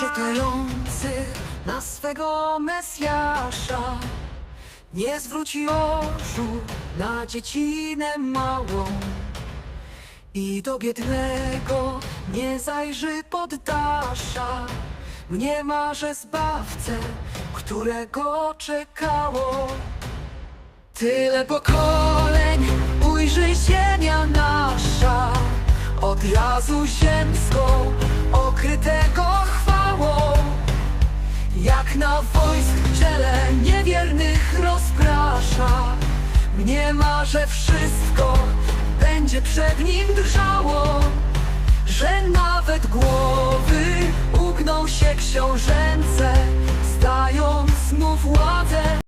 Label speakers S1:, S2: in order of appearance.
S1: czekających na swego Mesjasza. Nie zwróci oczu na dziecinę małą i do biednego nie zajrzy poddasza. Nie marze zbawcę, którego czekało. Tyle pokoleń ujrzy ziemia nasza Od razu ziemską Jak na wojsk czele niewiernych rozprasza. Mniema, że wszystko będzie przed nim drżało Że nawet głowy ugną się książęce Zdając mu władzę